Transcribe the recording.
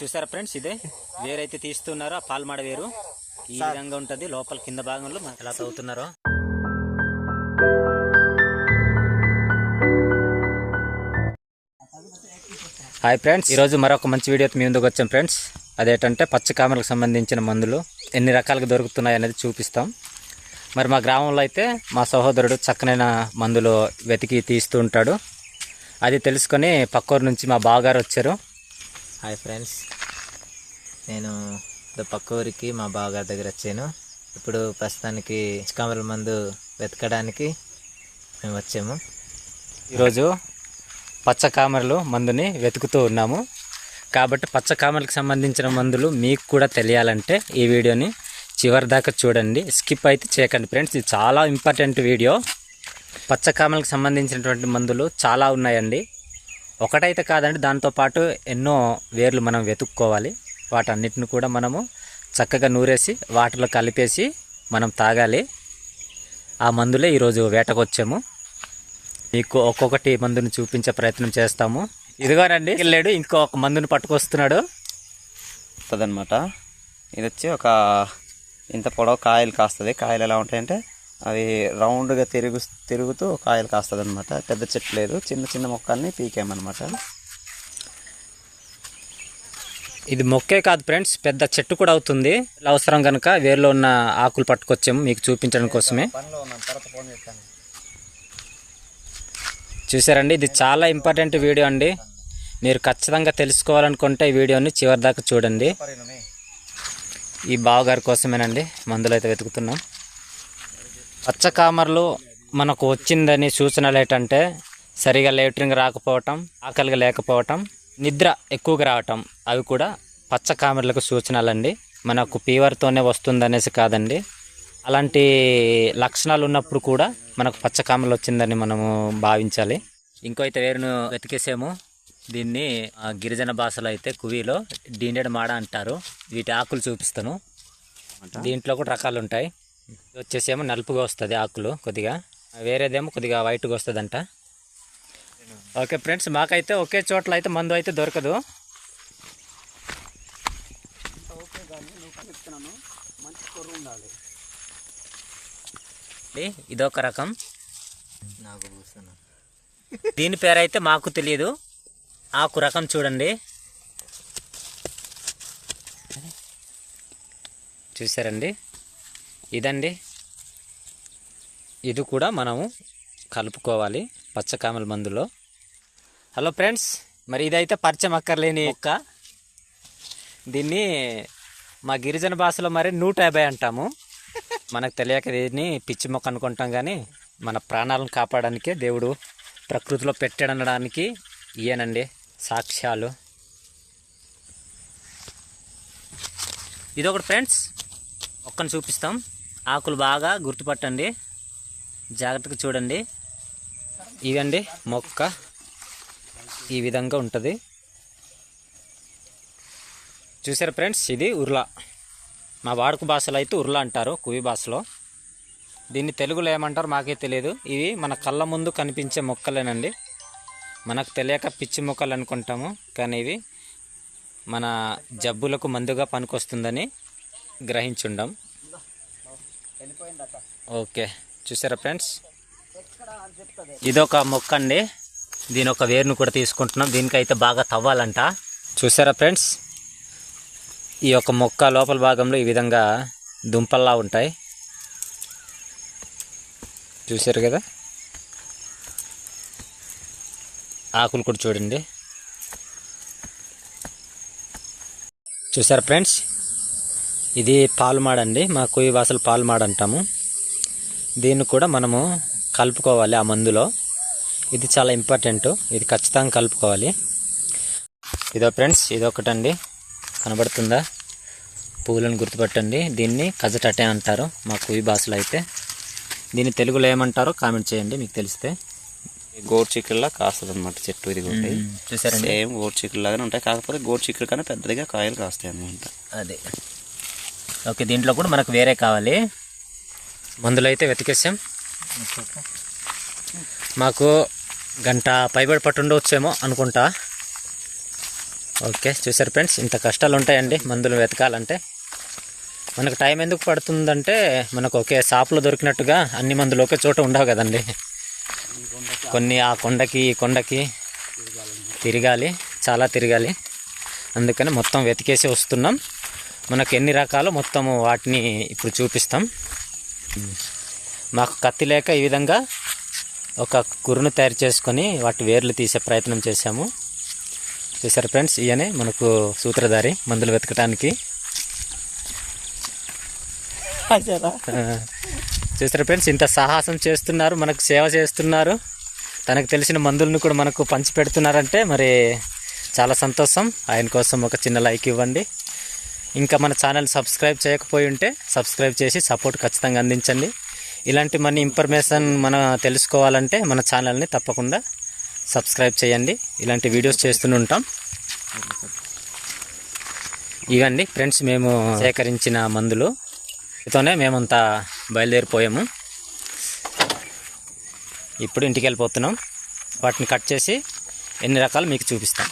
చూసారా ఫ్రెండ్స్ ఇదే? వేరైతే తీస్తున్నారో ఆ పాల్మాడ వేరు. ఈ విధంగా ఉంటది. లోపల కింద భాగంలో ఎలా తవ్వుతున్నారో. హాయ్ ఫ్రెండ్స్ ఈరోజు మరొక మంచి వీడియోతో మీ ముందుకు వచ్చాం ఫ్రెండ్స్. అదేంటంటే పచ్చ కామలకు సంబంధించిన మందులు ఎన్ని రకాలుగా దొరుకుతున్నాయి అనేది చూపిస్తాం. మరి మా గ్రామంలో అయితే మా సహోదరుడు చక్కనైన మందులు వెతికి తీస్తూ ఉంటాడు. అది తెలుసుకొని పక్కూరు నుంచి మా బావగారు వచ్చారు. హాయ్ ఫ్రెండ్స్ నేను పక్క ఊరికి మా బావగారి దగ్గర వచ్చాను. ఇప్పుడు ప్రస్తుతానికి చికామల మందు వెతకడానికి మేము వచ్చాము. ఈరోజు పచ్చ కామరలు మందుని వెతుకుతూ ఉన్నాము. కాబట్టి పచ్చ కామర్లకు సంబంధించిన మందులు మీకు కూడా తెలియాలంటే ఈ వీడియోని చివరి దాకా చూడండి. స్కిప్ అయితే చేయకండి. ఫ్రెండ్స్ ఇది చాలా ఇంపార్టెంట్ వీడియో. పచ్చకామలకు సంబంధించినటువంటి మందులు చాలా ఉన్నాయండి. ఒకటైతే కాదండి దాంతోపాటు ఎన్నో వేర్లు మనం వెతుక్కోవాలి. వాటన్నిటిని కూడా మనము చక్కగా నూరేసి వాటిలో కలిపేసి మనం తాగాలి. ఆ మందులే ఈరోజు వేటకొచ్చాము. మీకు ఒక్కొక్కటి మందుని చూపించే ప్రయత్నం చేస్తాము. ఇదిగోనండి వెళ్ళాడు ఇంకో ఒక మందుని పట్టుకొస్తున్నాడు. వస్తుందన్నమాట ఇది వచ్చి ఒక ఇంత పొడవు కాయలు కాస్తుంది. కాయలు ఎలా ఉంటాయంటే అవి రౌండ్గా తిరుగు తిరుగుతూ కాయలు కాస్తుంది అనమాట పెద్ద చెట్టు లేదు. చిన్న చిన్న మొక్కల్ని పీకామన్నమాట. ఇది మొక్కే కాదు ఫ్రెండ్స్. పెద్ద చెట్టు కూడా అవుతుంది. అవసరం కనుక వేర్లో ఉన్న ఆకులు పట్టుకొచ్చాము మీకు చూపించడం కోసమే. చూసారండి? ఇది చాలా ఇంపార్టెంట్ వీడియో అండి. మీరు ఖచ్చితంగా తెలుసుకోవాలనుకుంటే ఈ వీడియోని చివరి దాకా చూడండి ఈ బావగారి కోసమేనండి. మందులు అయితే వెతుకుతున్నాం. పచ్చ కామర్లు మనకు వచ్చిందని సూచనలు ఏంటంటే సరిగా లేటరింగ్ రాకపోవటం ఆకలిగా లేకపోవటం నిద్ర ఎక్కువగా రావటం అవి కూడా పచ్చ కామర్లకు సూచనలండి. మనకు ఫీవర్తోనే వస్తుందనేసి కాదండి. అలాంటి లక్షణాలు ఉన్నప్పుడు కూడా మనకు పచ్చ కామర్లు వచ్చిందని మనము భావించాలి. ఇంకో అయితే వేరును వెతికేసాము. దీన్ని గిరిజన భాషలో అయితే కువీలో డీండెడ్ మాడ అంటారు. వీటి ఆకులు చూపిస్తాను. దీంట్లో కూడా రకాలు ఉంటాయి వచ్చేసేమో నలుపుగా వస్తుంది ఆకులు కొద్దిగా. వేరేదేమో కొద్దిగా వైట్గా వస్తుందంట. ఓకే ఫ్రెండ్స్ మాకైతే ఒకే చోట్ల అయితే మందు అయితే దొరకదు. ఇది- ఇదొక రకం. నాకు దీని పేరైతే మాకు తెలియదు ఆకు రకం చూడండి. చూసారండి? ఇదండి. ఇది కూడా మనము కలుపుకోవాలి పచ్చకామల మందులో. హలో ఫ్రెండ్స్ మరి ఇదైతే పరిచయం అక్కర్లేని మొక్క. దీన్ని మా గిరిజన భాషలో మరి నూట యాభై అంటాము. మనకు తెలియక దీన్ని పిచ్చి మొక్క అనుకుంటాం కానీ మన ప్రాణాలను కాపాడడానికే దేవుడు ప్రకృతిలో పెట్టడనడానికి ఇయేనండి సాక్ష్యాలు. ఇదొకటి ఫ్రెండ్స్ ఒక్కని చూపిస్తాం. ఆకులు బాగా గుర్తుపట్టండి. జాగ్రత్తగా చూడండి. ఇవండి మొక్క ఈ విధంగా ఉంటుంది. చూసారు ఫ్రెండ్స్? ఇది ఉర్లా. మా వాడుక భాషలో అయితే ఉర్లా అంటారు కువి భాషలో. దీన్ని తెలుగులో ఏమంటారు మాకే తెలియదు. ఇవి మన కళ్ళ ముందు కనిపించే మొక్కలేనండి. మనకు తెలియక పిచ్చి మొక్కలు అనుకుంటాము కానీ ఇవి మన జబ్బులకు మందుగా పనికొస్తుందని గ్రహించుండం. ఓకే. చూసారా ఫ్రెండ్స్? ఇదొక మొక్క అండి. దీని ఒక వేరును కూడా తీసుకుంటున్నాం. దీనికైతే బాగా తవ్వాలంట. చూసారా ఫ్రెండ్స్? ఈ యొక్క మొక్క లోపల భాగంలో ఈ విధంగా దుంపల్లా ఉంటాయి. చూసారు కదా? ఆకులు కూడా చూడండి. చూసారు ఫ్రెండ్స్? ఇది పాల్మాడ్ అండి. మా కుయ్యి భాషలు పాల్మాడ్ అంటాము. దీన్ని కూడా మనము కలుపుకోవాలి ఆ మందులో. ఇది చాలా ఇంపార్టెంట్. ఇది ఖచ్చితంగా కలుపుకోవాలి. ఇదో ఫ్రెండ్స్ ఇదొకటండి. కనబడుతుందా? పువ్వులను గుర్తుపట్టండి. దీన్ని కజటటే అంటారు మా కుయ్యి భాషలో అయితే. దీన్ని తెలుగులో ఏమంటారో కామెంట్ చేయండి మీకు తెలిస్తే. గోరు చిక్కుడులా కాస్తుంది అనమాట చెట్టు ఇది ఒకటి. చూసారండి సేమ్ గోరు చిక్కుడు లాగానే ఉంటాయి. కాకపోతే గోరు చిక్కుడు కన్నా పెద్దదిగా కాయలు కాస్తాయి అనమాట అదే. ఓకే దీంట్లో కూడా మనకు వేరే కావాలి. మందులు అయితే వెతికేసాం. మాకు గంట పైబడి పట్టుండవచ్చేమో అనుకుంటా. ఓకే చూసారు ఫ్రెండ్స్ ఇంత కష్టాలు ఉంటాయండి మందులు వెతకాలంటే. మనకు టైం ఎందుకు పడుతుందంటే మనకు ఒకే షాప్లో దొరికినట్టుగా అన్ని మందులు ఒకే చోట ఉండవు కదండి. కొన్ని ఆ కొండకి ఈ కొండకి తిరగాలి చాలా తిరగాలి. అందుకని మొత్తం వెతికేసి వస్తున్నాం. మనకు ఎన్ని రకాలు మొత్తము వాటిని ఇప్పుడు చూపిస్తాం. మాకు కత్తి లేక ఈ విధంగా ఒక కురును తయారు చేసుకొని వాటి వేర్లు తీసే ప్రయత్నం చేశాము. చూసారు ఫ్రెండ్స్ ఈయనే మనకు సూత్రధారి మందులు వెతకటానికి. చూసారు ఫ్రెండ్స్ ఇంత సాహసం చేస్తున్నారు మనకు సేవ చేస్తున్నారు. తనకు తెలిసిన మందులను కూడా మనకు పంచి పెడుతున్నారంటే మరి చాలా సంతోషం. ఆయన కోసం ఒక చిన్న లైక్ ఇవ్వండి. ఇంకా మన ఛానల్ సబ్స్క్రైబ్ చేయకపోయి ఉంటే సబ్స్క్రైబ్ చేసి సపోర్ట్ ఖచ్చితంగా అందించండి. ఇలాంటి మన ఇన్ఫర్మేషన్ మనం తెలుసుకోవాలంటే మన ఛానల్ని తప్పకుండా సబ్స్క్రైబ్ చేయండి. ఇలాంటి వీడియోస్ చేస్తూనే ఉంటాం. ఇవండి ఫ్రెండ్స్ మేము సేకరించిన మందులు. తోనే మేమంతా బయలుదేరిపోయాము. ఇప్పుడు ఇంటికి వెళ్ళిపోతున్నాం. వాటిని కట్ చేసి ఎన్ని రకాలు మీకు చూపిస్తాం.